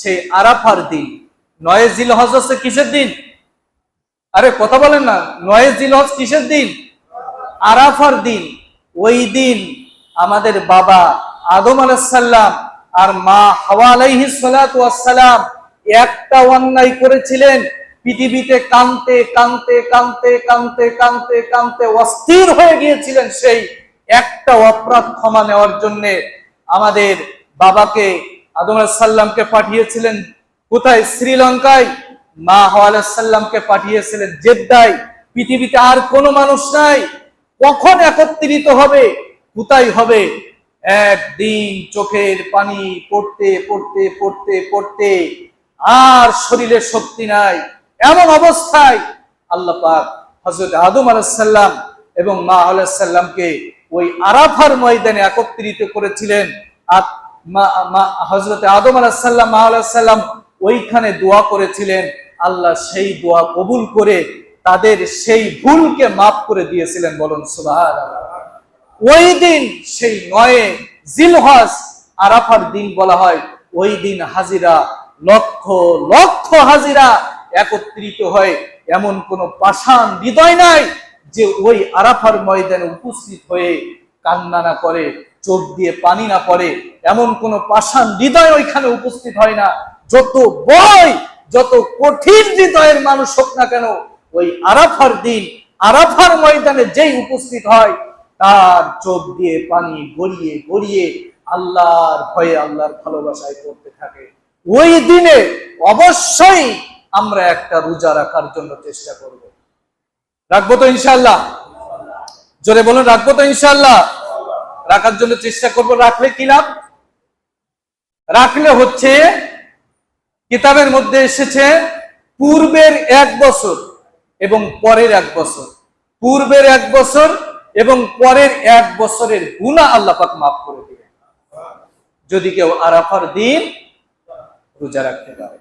সেই আরাফার দিন। নয় জিল হজ হচ্ছে কিসের দিন? আরে কথা বলেন না, নয় জিল হজ কিসের দিন? আরাফার দিন। ওই দিন আমাদের বাবা আদম আলাইসাল্লাম আর মা হাওয়া আলাইহি সালাম একটা অন্যায় করেছিলেন। পৃথিবীতে কানতে কানতে কানতে কানতে কানতে কানতে অস্থির হয়ে গিয়েছিলেন সেই একটা অপরাধ ক্ষমা নেওয়ার জন্য আমাদের বাবাকে আদম সাল্লামকে পাঠিয়েছিলেন কোথায়? শ্রীলঙ্কায়। মা হাওয়া সাল্লামকে পাঠিয়েছিলেন জেদ্দায়। পৃথিবীতে আর কোনো মানুষ নাই। কখন একত্রিত হবে? কোথায় হবে? একদিন চোখের পানি পড়তে পড়তে পড়তে পড়তে আর শরীরে শক্তি নাই। এমন অবস্থায় আল্লাহ পাক হজরত আদম আলাইসাল্লাম এবং মা আলাইসাল্লামকে ওই আরাফার ময়দানে একত্রিত করেছিলেন। আর হজরত আদম আলাহিসাল্লাম মা আলাহিসাল্লাম ওইখানে দোয়া করেছিলেন। আল্লাহ সেই দোয়া কবুল করে তাদের সেই ভুলকে মাফ করে দিয়েছিলেন বলুন সুবাহ ওই দিন সেই নয়ে জিলহজ আরাফার দিন বলা হয়। ওই দিন হাজিরা লক্ষ লক্ষ হাজিরা একত্রিত হয়। এমন কোন পাষাণ হৃদয় নাই যে ওই আরাফার ময়দানে উপস্থিত হয়ে কান্না না করে, চোখ দিয়ে পানি না পড়ে, এমন কোন পাষাণ হৃদয় ওইখানে উপস্থিত হয় না। যত বই যত কঠিন হৃদয়ের মানুষ হোক না কেন, ওই আরাফার দিন, আরাফার ময়দানে যেই উপস্থিত হয়, তার চোখ দিয়ে পানি গড়িয়ে গড়িয়ে আল্লাহর ভয়ে আল্লাহর ভালোবাসায় করতে থাকে। ওই দিনে অবশ্যই আমরা একটা রোজা রাখার জন্য চেষ্টা করব। রাখব তো ইনশাল্লাহ জোরে বলুন, রাখব তো ইনশাল্লাহ রাখার জন্য চেষ্টা করব, রাখলে কি লাভ? রাখলে হচ্ছে, কিতাবের মধ্যে এসেছে, পূর্বের এক বছর এবং পরের এক বছর। পূর্বের এক বছর এবং পরের এক বছরের গুণা আল্লাহ পাক মাফ করে দিবেন। যদি কেউ আরাফার দিন রোজা রাখতে পারে।